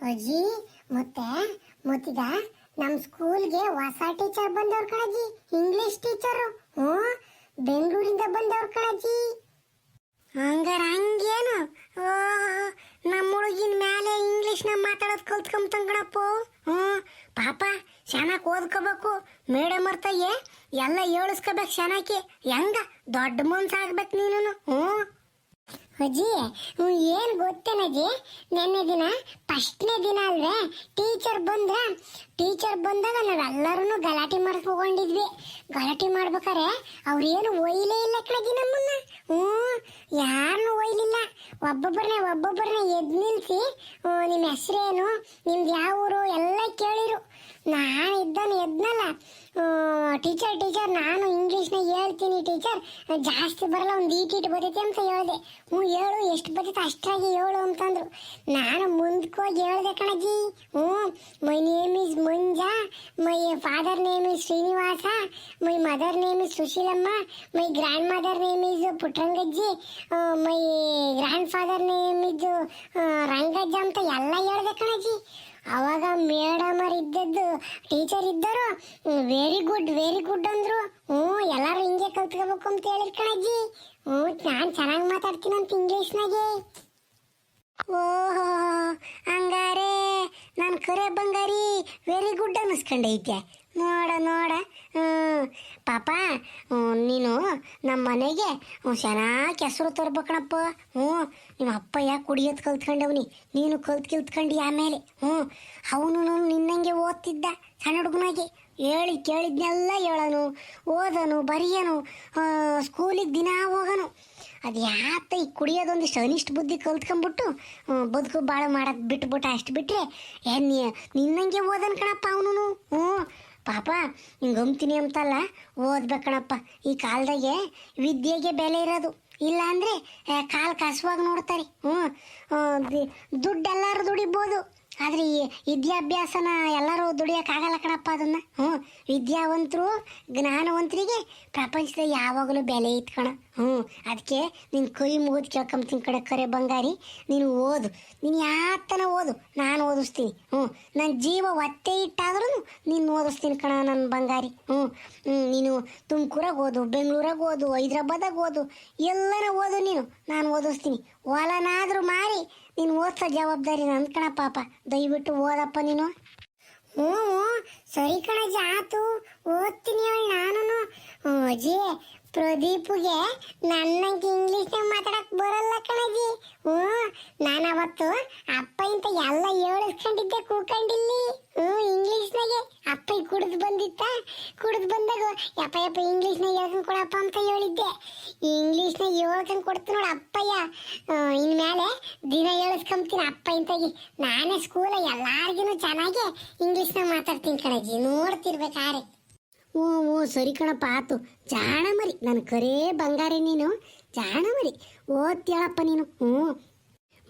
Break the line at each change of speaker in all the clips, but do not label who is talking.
ಅಜ್ಜಿ, ಮತ್ತೆ ಮತ್ತಿದ ನಮ್ಮ ಸ್ಕೂಲ್ಗೆ ಹೊಸ ಟೀಚರ್ ಬಂದವ್ರ ಕಣಜ್ಜಿ ಇಂಗ್ಲಿಷ್ ಟೀಚರು. ಹ್ಞೂ, ಬೆಂಗಳೂರಿಂದ ಬಂದವ್ರ ಕಣಜ್ಜಿ. ಹಂಗಾರ ಹಂಗೇನು? ಓ ನಮ್ಮ ಹುಡುಗಿನ ಮೇಲೆ ಇಂಗ್ಲೀಷ್ನ ಮಾತಾಡೋದು ಕಲ್ತ್ಕೊಂಬಣಪ್ಪ ಹ್ಞೂ, ಪಾಪ ಚೆನ್ನಾಗಿ ಓದ್ಕೋಬೇಕು. ಮೇಡಮ್ ಅರ್ಥಯ್ಯ ಎಲ್ಲ ಹೇಳಿಸ್ಕೋಬೇಕು ಚೆನ್ನಾಗಿ ಹೆಂಗ ದೊಡ್ಡ ಮನ್ಸಾಗ್ಬೇಕು ನೀನು ಹ್ಞೂ. ಅಜ್ಜಿ ಏನು ಗೊತ್ತೇನಜ್ಜಿ ನೆನ್ನೆ ದಿನ ಫಸ್ಟ್ನೇ ದಿನ ಅಲ್ವೇ ಟೀಚರ್ ಬಂದ್ರ ಟೀಚರ್ ಬಂದಾಗ ನಾವೆಲ್ಲರೂ ಗಲಾಟೆ ಮಾಡ್ಕೊಂಡಿದ್ವಿ ಗಲಾಟೆ ಮಾಡ್ಬೇಕಾರೆ ಅವ್ರೇನು ಒಯ್ಲೇ ಇಲ್ಲ ಕಣಜಿ ನಮ್ಮನ್ನ. ಹ್ಞೂ ಯಾರನ್ನೂ ಒಯ್ಲಿಲ್ಲ. ಒಬ್ಬೊಬ್ಬರನ್ನೇ ಒಬ್ಬೊಬ್ಬರನ್ನ ಎದ್ದು ನಿಲ್ಸಿ ನಿಮ್ಮ ಹೆಸರೇನು, ನಿಮ್ದು ಯಾವ ಊರು, ಎಲ್ಲ ನಾನು ಇದ್ದಾನೆ ಎದ್ನಲ್ಲ. ಟೀಚರ್ ಟೀಚರ್ ನಾನು ಇಂಗ್ಲೀಷ್ನ ಹೇಳ್ತೀನಿ ಟೀಚರ್ ಜಾಸ್ತಿ ಬರಲ್ಲ, ಒಂದು ಈಟಿಟ್ ಬರ್ತೈತೆ ಅಂತ ಹೇಳಿದೆ. ಹ್ಞೂ, ಹೇಳು, ಎಷ್ಟು ಬರ್ತೈತೆ ಅಷ್ಟಾಗಿ ಹೇಳು ಅಂತಂದ್ರು. ನಾನು ಮುಂದಕ್ಕೆ ಹೋಗಿ ಹೇಳ್ದೆ ಕಣಜ್ಜಿ ಹ್ಞೂ my my father is Srinivasa my mother name is Sushilamma my grandmother name is Putrangajji my grandfather name is Rangajja ಅಂತ ಎಲ್ಲ ಹೇಳ್ದೆ ಕಣಜ್ಜಿ ಅವಾಗ ಮೇಡಮ್ ಅವ್ರು ಇದ್ದದ್ದು ಟೀಚರ್ ಇದ್ದರು ವೆರಿ ಗುಡ್ ವೆರಿ ಗುಡ್ ಅಂದ್ರು. ಹ್ಞೂ, ಎಲ್ಲರೂ ಹಿಂಗೆ ಕಲ್ತ್ಕೋಬೇಕು ಅಂತ ಹೇಳಿರ್ ಹ್ಞೂ, ನಾನು ಚೆನ್ನಾಗಿ ಮಾತಾಡ್ತೀನಿ ಅಂತ ಇಂಗ್ಲೀಷ್ನಾಗೆ ಓಹೋ, ಹಂಗಾರೆ ನಾನು ಕರೆ ಬಂಗಾರಿ ವೆರಿ ಗುಡ್ ಅನ್ನಿಸ್ಕೊಂಡೈತೆ. ನೋಡ ನೋಡ. ಪಾಪ ನೀನು ನಮ್ಮ ಮನೆಗೆ ಚೆನ್ನಾಗಿ ಹೆಸರು ತರ್ಬೇಕಣಪ್ಪ. ಹ್ಞೂ ನಿಮ್ಮ ಅಪ್ಪ ಯಾಕೆ ಕುಡಿಯೋದು ಕಲ್ತ್ಕೊಂಡವ್ನಿ? ನೀನು ಕಲ್ತ್ ಕಿಲ್ತ್ಕೊಂಡು ಆಮೇಲೆ. ಹ್ಞೂ ಅವನು ನಿನ್ನಂಗೆ ಓದ್ತಿದ್ದ ಸಣ್ಣ ಹುಡುಗನಾಗಿ. ಹೇಳಿ ಕೇಳಿದ್ನೆಲ್ಲ ಹೇಳನು, ಓದನು, ಬರೆಯನು ಸ್ಕೂಲಿಗೆ ದಿನ ಹೋಗನು. ಅದು ಯಾತ ಈ ಕುಡಿಯೋದೊಂದಿಷ್ಟು ಅನಿಷ್ಟ ಬುದ್ಧಿ ಕಲ್ತ್ಕೊಂಡ್ಬಿಟ್ಟು ಬದುಕು ಭಾಳ ಮಾಡೋದು ಬಿಟ್ಬಿಟ್ಟ ಅಷ್ಟು ಬಿಟ್ಟರೆ ನೀ- ನಿನ್ನಂಗೆ ಓದನ್ ಕಣಪ್ಪ ಅವನು ಹ್ಞೂ ಪಾಪ, ಹಿಂಗೆ ಗಮ್ತೀನಿ ಅಂತಲ್ಲ ಓದ್ಬೇಕಣಪ್ಪ ಈ ಕಾಲದಾಗೆ ವಿದ್ಯೆಗೆ ಬೆಲೆ ಇರೋದು. ಇಲ್ಲ ಅಂದರೆ ಕಾಲು ಕಸುವಾಗಿ ನೋಡ್ತಾರೆ. ಹ್ಞೂ ದುಡ್ಡು ಎಲ್ಲರೂ ದುಡಿಬೋದು. ಆದರೆ ಈ ವಿದ್ಯಾಭ್ಯಾಸನ ಎಲ್ಲರೂ ದುಡಿಯೋಕ್ಕಾಗಲ್ಲ ಕಣಪ್ಪ ಅದನ್ನ. ಹ್ಞೂ, ವಿದ್ಯಾವಂತರು, ಜ್ಞಾನವಂತರಿಗೆ ಪ್ರಪಂಚದ ಯಾವಾಗಲೂ ಬೆಲೆ ಇಟ್ಕಣ ಹ್ಞೂ, ಅದಕ್ಕೆ ನಿನ್ನ ಕೈ ಮುಗಿದು ಕೇಳ್ಕೊಂತೀನಿ ಕಡೆ ಕರೆ ಬಂಗಾರಿ. ನೀನು ಓದು, ನೀನು ಯಾತನ ಓದು, ನಾನು ಓದಿಸ್ತೀನಿ. ಹ್ಞೂ ನನ್ನ ಜೀವ ಒತ್ತೆ ಇಟ್ಟಾದ್ರೂ ನೀನು ಓದಿಸ್ತೀನಿ ಕಣ ನನ್ನ ಬಂಗಾರಿ. ಹ್ಞೂ ನೀನು ತುಮಕೂರಾಗ ಓದು, ಬೆಂಗಳೂರಾಗ ಓದು, ಹೈದ್ರಾಬಾದಾಗ ಓದು ಎಲ್ಲರ ಓದು ನೀನು, ನಾನು ಓದಿಸ್ತೀನಿ. ಹೊಲನಾದರೂ ಮಾರಿ ನೀನು ಓದ್ಸೋ ಜವಾಬ್ದಾರಿ ನನ್ನ ಕಣ ಪಾಪ. ದಯವಿಟ್ಟು ಓದಪ್ಪ ನೀನು. ಹ್ಞೂ ಸರಿ ಕಣಜ್ಜಿ ಆತು. ಓದ್ತೀನಿ ಹೇಳಿ ನಾನು ಪ್ರದೀಪ್ಗೆ ನನ್ನಂಗೆ ಇಂಗ್ಲೀಷ್ನಾಗ ಮಾತಾಡಕ್ ಬರಲ್ಲ ಕಣಜಿ. ಹ್ಞೂ, ನಾನು ಅವತ್ತು ಅಪ್ಪ ಇಂತ ಎಲ್ಲ ಹೇಳಿಸ್ಕೊಂಡಿದ್ದೆ ಕೂಕೊಂಡಿಲ್ಲಿ. ಹ್ಞೂ ಇಂಗ್ಲೀಷ್ನಾಗೆ ಅಪ್ಪ ಕುಡಿದು ಬಂದಿತ್ತ? ಕುಡಿದು ಬಂದಾಗ ಯಪ್ಪ ಯಪ್ಪ ಇಂಗ್ಲೀಷ್ನಾಗ ಹೇಳ್ಕೊಂಡು ಕೊಡಪ್ಪ ಅಂತ ಹೇಳಿದ್ದೆ. ಇಂಗ್ಲೀಷ್ನಾಗ ಹೇಳ್ಕೊಂಡು ಕೊಡ್ತೀನಿ ನೋಡಿ ಅಪ್ಪಯ್ಯ. ಇನ್ ಮೇಲೆ ದಿನ ಹೇಳಿಸ್ಕೊಂತೀನಿ ಅಪ್ಪ ಇಂತಾಗಿ ನಾನೇ ಸ್ಕೂಲ ಎಲ್ಲಾರ್ಗಿನೂ ಚೆನ್ನಾಗಿ ಇಂಗ್ಲೀಷ್ನಾಗ ಮಾತಾಡ್ತೀನಿ ಕಣಜಿ. ನೋಡ್ತಿರ್ಬೇಕಾರೆ ಹ್ಞೂ ಓ ಸರಿ ಕಣಪ್ಪ, ಆತು. ಜಾಣ ಮರಿ ನನ್ನ ಕರೇ ಬಂಗಾರಿ ನೀನು. ಜಾಣ ಮರಿ ಓದ್ತೇಳಪ್ಪ ನೀನು. ಹ್ಞೂ.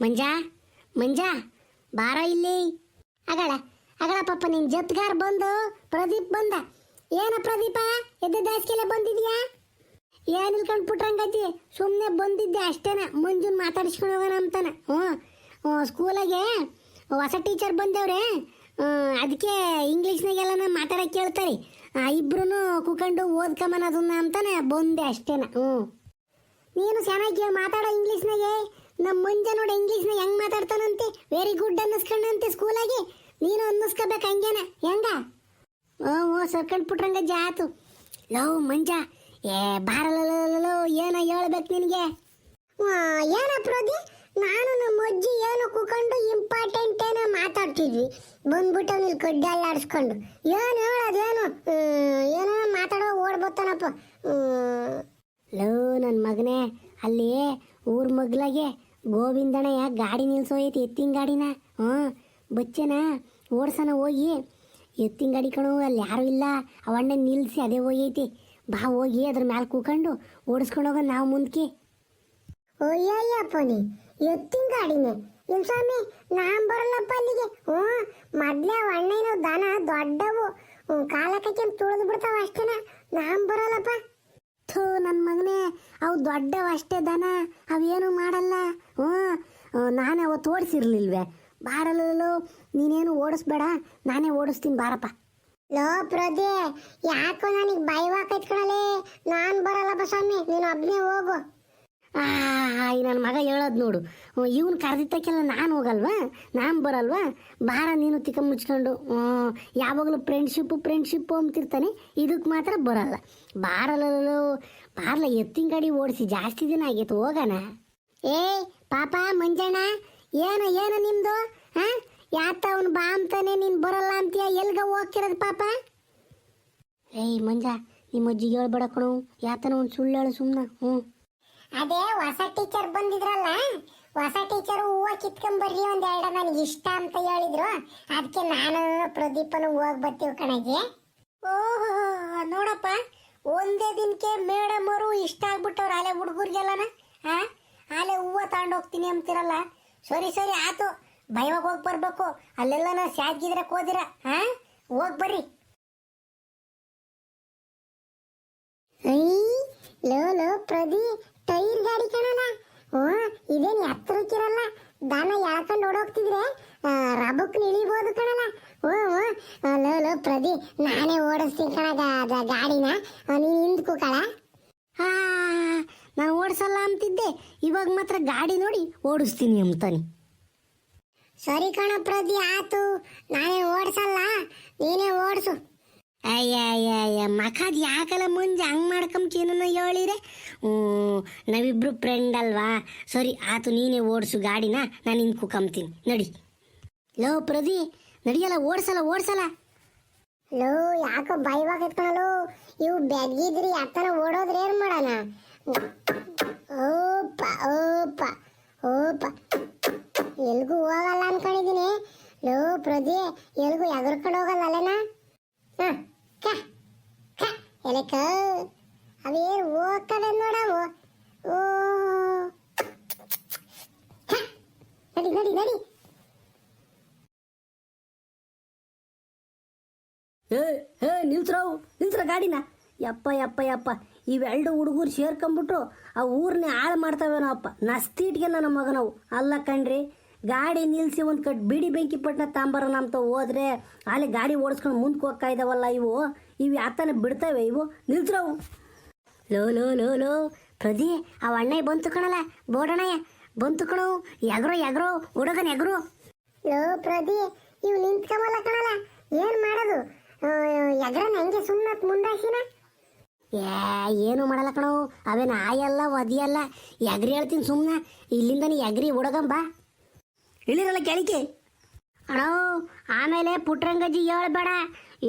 ಮಂಜಾ ಮಂಜಾ, ಬಾರ ಇಲ್ಲಿ. ಅಗಳ ಅಗಳ ಪಾಪ ನಿನ್ ಜತ್ಗಾರ್ ಬಂದು, ಪ್ರದೀಪ್ ಬಂದ. ಏನ ಪ್ರದೀಪ, ಎದ್ದ ದಾಸ್ಕೆಲ್ಲ ಬಂದಿದ್ಯಾ? ಏನ್ ಇಲ್ಕೊಂಡ್ ಪುಟ್ರಂಗಜ್ಜಿ ಸುಮ್ಮನೆ ಬಂದಿದ್ದೆ ಅಷ್ಟೇನ. ಮಂಜುನ್ ಮಾತಾಡಿಸ್ಕೊಂಡು ಹೋಗೋಣ ಅಂತಾನ. ಹ್ಞೂ. ಸ್ಕೂಲಾಗೆ ಹೊಸ ಟೀಚರ್ ಬಂದವ್ರೆ. ಅದಕ್ಕೆ ಇಂಗ್ಲೀಷ್ನಾಗೆಲ್ಲ ಮಾತಾಡಕ್ಕೆ ಕೇಳ್ತಾರೆ. ಇಬ್ರು ಕುಕೊಂಡು ಓದ್ಕೊಂಬನ ಅದನ್ನ ಅಂತಾನೆ ಬಂದೆ ಅಷ್ಟೇನ. ಹ್ಞೂ. ನೀನು ಚೆನ್ನಾಗಿ ಮಾತಾಡೋ ಇಂಗ್ಲೀಷ್ನಾಗೆ? ನಮ್ಮ ಮಂಜ ನೋಡಿ ಇಂಗ್ಲೀಷ್ನಾಗ ಹೆಂಗ್ ಮಾತಾಡ್ತಾನಂತೆ? Very good ಅನ್ನಿಸ್ಕೊಂಡಂತೆ ಸ್ಕೂಲಾಗಿ? ನೀನು ಅನ್ನಿಸ್ಕೋಬೇಕು ಹಂಗೇನ. ಹೆಂಗ? ಓ ಓ ಸರ್ಕಂಡ್ ಪುಟ್ರಂಗ ಜಾತು. ಲವ್ ಮಂಜ. ಏ ಬಾರಲೋ ಏನೋ ಹೇಳ್ಬೇಕು ನಿನಗೆ? ಏನ ಪ್ರೋದಿ? ನಾನು ನಮ್ಮ ಅಜ್ಜಿ ಏನು ಕೂಕೊಂಡು ಇಂಪಾರ್ಟೆಂಟ್ ಏನೋ ಮಾತಾಡ್ತಿದ್ವಿ. ಬಂದ್ಬಿಟ್ಟು ನಿಲ್ ಕಡ್ಡಿ ಆಡಿಸ್ಕೊಂಡು ಏನು ಹೇಳೋದೇನು ಏನೋ? ಮಾತಾಡೋ ಓಡ್ಬೋತಾನಪ್ಪ. ಲೋ ನನ್ನ ಮಗನೇ, ಅಲ್ಲಿ ಊರ ಮಗ್ಲಾಗೆ ಯಾಕೆ ಗಾಡಿ ನಿಲ್ಸೋಯ್ತು, ಎತ್ತಿನ ಗಾಡಿನ? ಹ್ಞೂ, ಬಚ್ಚನ? ಓಡ್ಸನ ಹೋಗಿ, ಎತ್ತಿನ ಗಾಡಿ ಕಣೋ, ಅಲ್ಲಿ ಯಾರೂ ಇಲ್ಲ. ಅವಣ್ಣ ನಿಲ್ಲಿಸಿ ಅದೇ ಹೋಗೈತಿ. ಬಾ, ಹೋಗಿ ಅದ್ರ ಮ್ಯಾಲೆ ಕೂಕೊಂಡು ಓಡಿಸ್ಕೊಂಡು ಹೋಗೋಣ ನಾವು ಮುಂದಕ್ಕೆ ಅಯ್ಯಯ್ಯಪ್ಪ ನೀ ಎತ್ತಿನ ಗಾಡಿನೇ. ಇಲ್ಲ ಸ್ವಾಮಿ, ನಾನ್ ಬರಲ್ಲಪ್ಪ ಅಲ್ಲಿಗೆ. ಹ್ಞೂ, ಮೊದ್ಲೇ ಅಣ್ಣೇನೋ ದನ ದೊಡ್ಡವು. ಕಾಲ ಕಾಲಕ್ಕೆ ತುಳಿದು ಬಿಡ್ತಾವ ಅಷ್ಟೇನ? ನಾನ್ ಬರಲ್ಲಪ್ಪ. ಥೂ ನನ್ನ ಮಗನೇ, ಅವು ದೊಡ್ಡವು ಅಷ್ಟೇ ದನ ಅವೇನು ಮಾಡಲ್ಲ. ಹ್ಞೂ ನಾನೇ ಅವತ್ತು ಓಡಿಸಿರ್ಲಿಲ್ವೇ.
ಬಾರಲ್ಲೋ ನೀನೇನು ಓಡಿಸ್ಬೇಡ, ನಾನೇ ಓಡಿಸ್ತೀನಿ ಬಾರಪ್ಪ.
ಲೋ ಪ್ರದೆ ಯಾಕೋ ನನಗೆ ಭಯವಾಕೈತ್ ನಾನ್ ಬರಲ್ಲಪ್ಪ ಸ್ವಾಮಿ, ನೀನು ಒಬ್ಬನೇ ಹೋಗು.
ಆ ನನ್ನ ಮಗ ಹೇಳೋದು ನೋಡು. ಇವನು ಕರೆದಿದ್ದಕ್ಕೆಲ್ಲ ನಾನು ಹೋಗಲ್ವಾ? ನಾನು ಬರಲ್ವಾ? ಬಾರ ನೀನು ತಿಕ್ಕ ಮುಚ್ಕೊಂಡು ಯಾವಾಗಲೂ ಫ್ರೆಂಡ್ಶಿಪ್ಪು ಫ್ರೆಂಡ್ಶಿಪ್ಪು ಅಂತಿರ್ತಾನೆ. ಇದಕ್ಕೆ ಮಾತ್ರ ಬರಲ್ಲ. ಬಾರಲ್ಲೋ ಬಾರಲ್ಲ ಎತ್ತಿನ ಗಾಡಿ ಓಡಿಸಿ ಜಾಸ್ತಿ ದಿನ ಆಗೈತೆ, ಹೋಗೋಣ. ಏ, ಪಾಪ, ಮಂಜಣ್ಣ, ಏನು ಏನು ನಿಮ್ಮದು ಹಾ? ಯಾತ ಅವನು ಬಾ ಅಂತಾನೆ, ನೀನು ಬರಲ್ಲ ಅಂತೀಯ? ಎಲ್ಗ ಹೋಗ್ತಿರೋದು ಪಾಪ? ಏಯ್, ಮಂಜ ನಿಮ್ಮ ಅಜ್ಜಿಗೆ ಹೇಳ್ಬೇಡ ಕಣು. ಯಾತನ ಒಂದು ಸುಳ್ಳು ಹೇಳು ಸುಮ್ಮನೆ ಹ್ಞೂ
ಅದೇ ಹೊಸ ಟೀಚರ್ ಬಂದಿದ್ರಲ್ಲ, ಹೊಸ ಟೀಚರ್ ಹೂವ ಕಿತ್ಕೊಂಬರ್ರಿ ಒಂದ್ ಎರಡ ನನಗೆ ಇಷ್ಟ ಅಂತ ಹೇಳಿದ್ರು. ಅದಕ್ಕೆ ನಾನು ಪ್ರದೀಪನು ಹೋಗ್ ಬರ್ತೀವಿ ಕಣಗೆ.
ಓಹೋ, ನೋಡಪ್ಪ, ಒಂದೇ ದಿನಕ್ಕೆ ಮೇಡಮ್ ಅವರು ಇಷ್ಟ ಆಗ್ಬಿಟ್ಟವ್ರು ಆಲೆ ಹುಡುಗರಿಗೆಲ್ಲನ? ಹಾ ಆಲೆ ಹೂವು ತಗೊಂಡು ಹೋಗ್ತೀನಿ ಅಂತಿರಲ್ಲ? ಸರಿ ಸರಿ, ಆತು. ಭಯವಾಗಿ ಹೋಗಿ ಬರ್ಬೇಕು. ಅಲ್ಲೆಲ್ಲನ ಸ್ಯಾಗಿದ್ರೆ ಕೋದಿರ. ಹಾ ಹೋಗಿ ಬರ್ರಿ.
ಲೋ ಲೋ ಪ್ರದಿ ಟೈರ್ ಗಾಡಿ ಕಣಲ್ಲ ಓ, ಇದೇನು ಎತ್ತರಕ್ಕಿರಲ್ಲ? ದಾನ ಎಳ್ಕೊಂಡು ಓಡೋಗ್ತಿದ್ರೆ ರಬಕ್ ಇಳಿಬೋದು ಕಣಲ್ಲ ಓ ಓ ಲೋ ಲೋ ಪ್ರದಿ ನಾನೇ ಓಡಿಸ್ತೀನಿ ಕಣ ಗಾಡಿನ. ನೀನ್ ಹಿಂದ್ಕು ಕಳ
ಹಾ, ನಾನು ಓಡಿಸಲ್ಲ ಅಂತಿದ್ದೆ. ಇವಾಗ ಮಾತ್ರ ಗಾಡಿ ನೋಡಿ ಓಡಿಸ್ತೀನಿ ಅಂತಾನೆ.
ಸರಿ ಕಣ ಪ್ರದಿ ಆತು ನಾನೇ ಓಡಿಸಲ್ಲ ನೀನೇ ಓಡಿಸು
ಅಯ್ಯ ಮಖದ್ ಯಾಕಲ್ಲ ಮುಂಜೆ ಹಂಗ್ ಮಾಡ್ಕೊಂಬ ಹೇಳಿರೆ? ಹ್ಞೂ ನಾವಿಬ್ರು ಫ್ರೆಂಡ್ ಅಲ್ವಾ? ಸರಿ ಆತು ನೀನೇ ಓಡಿಸು ಗಾಡಿನ ನಾನು ನಿನ್ ಕುಕಂಬ್ತೀನಿ. ನಡಿ. ಲೋ ಪ್ರದಿ ನಡಿಯಲ್ಲ ಓಡಿಸಲ್ಲ ಓಡಿಸಲ್ಲ
ಲೋ ಯಾಕೋ ಬೈವಾಗ ಕಣಲು ಇವು ಬೆಗ್ಗಿದ್ರಿ ಅತ್ತನ ಓಡೋದ್ರೆ ಏನು ಮಾಡೋಣ? ಓಪ ಓಪ ಓಪ ಎಲ್ಗೂ ಹೋಗಲ್ಲ ಅನ್ಕೊಂಡಿದೀನಿ ಲೋ ಪ್ರದಿ ಎಲ್ಗೂ ಎಗರ್ಕೊಂಡು ಹೋಗಲ್ಲ ಅಲ್ಲೇನಾ? ಹ, ಕ, ಕ, ಎಲೆಕ. ಅವೇನ್ ನೋಡವು ಓ. ನಡಿ ನಡಿ ನಡಿ.
ಏ ಹೇ ನಿಲ್ಸ್ರವು ನಿಲ್ಸ್ರ ಗಾಡಿನ. ಯಪ್ಪ ಯಪ್ಪ ಯಪ್ಪ. ಇವೆರಡು ಹುಡುಗರು ಸೇರ್ಕೊಂಬಿಟ್ರು ಆ ಊರನ್ನೇ ಹಾಳು ಮಾಡ್ತಾವೇನೋ ಅಪ್ಪ. ನಸ್ತಿಟ್ಗೆ ನನ್ನ ಮಗನವು. ಅಲ್ಲ ಕಣ್ರಿ ಗಾಡಿ ನಿಲ್ಸಿ ಒಂದು ಕಟ್ ಬಿಡಿ ಬೆಂಕಿ ಪಟ್ಟಣ ತಾಂಬರೋಣ ಅಂತ ಹೋದ್ರೆ ಅಲ್ಲಿ ಗಾಡಿ ಓಡಿಸ್ಕೊಂಡು ಮುಂದಕ್ಕೆ ಹೋಗ್ತಾ ಇದಾವಲ್ಲ ಇವು. ಇವು ಯಾತನ ಬಿಡ್ತಾವೆ ಇವು? ನಿಲ್ಸ್ರವು ಲೋ ಲೋ ಲೋ ಲೋ. ಪ್ರದಿ ಅವ ಅಣ್ಣ ಬಂತು ಕಣಲ್ಲ. ಬೋಡಣ್ಣಯ್ಯ ಬಂತು ಕಣವು ಎಗ್ರೋ ಎಗ್ರೋ. ಹುಡುಗನ ಎಗ್ರು.
ಲೋ, ಪ್ರದಿ, ಇವು ನಿಂತ್ಕೊಂಬಲ್ಲ ಕಣಲ್ಲ. ಏನ್ ಮಾಡೋದು? ಎಗ್ರನ್ ಹೆಂಗೆ ಸುಮ್ಮನೆ ಮುಂದಾಕಿನ
ಏ, ಏನು ಮಾಡಲ್ಲ ಕಣವು ಅವೇನು ಆಯಲ್ಲ, ಒದಿಯಲ್ಲ. ಎಗ್ರಿ ಹೇಳ್ತೀನಿ ಸುಮ್ಮನೆ ಇಲ್ಲಿಂದ ನೀ ಎಗ್ರಿ ಹುಡುಗಂಬ ಇಳಿರಲ್ಲ ಕೇಳಿಕೆ ಅಣ್ಣ ಆಮೇಲೆ ಪುಟ್ರಂಗಜ್ಜಿ ಹೇಳ್ಬೇಡ.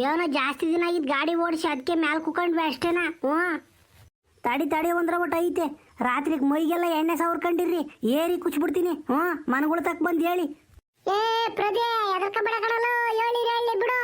ಏನೋ ಜಾಸ್ತಿ ದಿನ ಆಗಿದ್ದು ಗಾಡಿ ಓಡಿಸಿ ಅದಕ್ಕೆ ಮ್ಯಾಲ ಕುಕೊಂಡ್ವಿ ಅಷ್ಟೇನಾ? ಹ್ಞೂ. ತಡಿ ತಡಿ ಒಂದ್ರ ಒಟ್ಟು ಐತೆ. ರಾತ್ರಿಗೆ ಮೈಗೆಲ್ಲ ಎಣ್ಣೆ ಸಾವಿರ್ಕೊಂಡಿರ್ರಿ ಏರಿ ಕುಚ್ಬಿಡ್ತೀನಿ. ಹ್ಞೂ ಮನಗಳು ತಕ್ಕ ಬಂದು ಹೇಳಿ.
ಏ ಪ್ರದೇ ಎದರ್ಕ ಬಿಡಕಡಲು ಹೇಳಿ ಹೇಳಿ ಬಿಡು.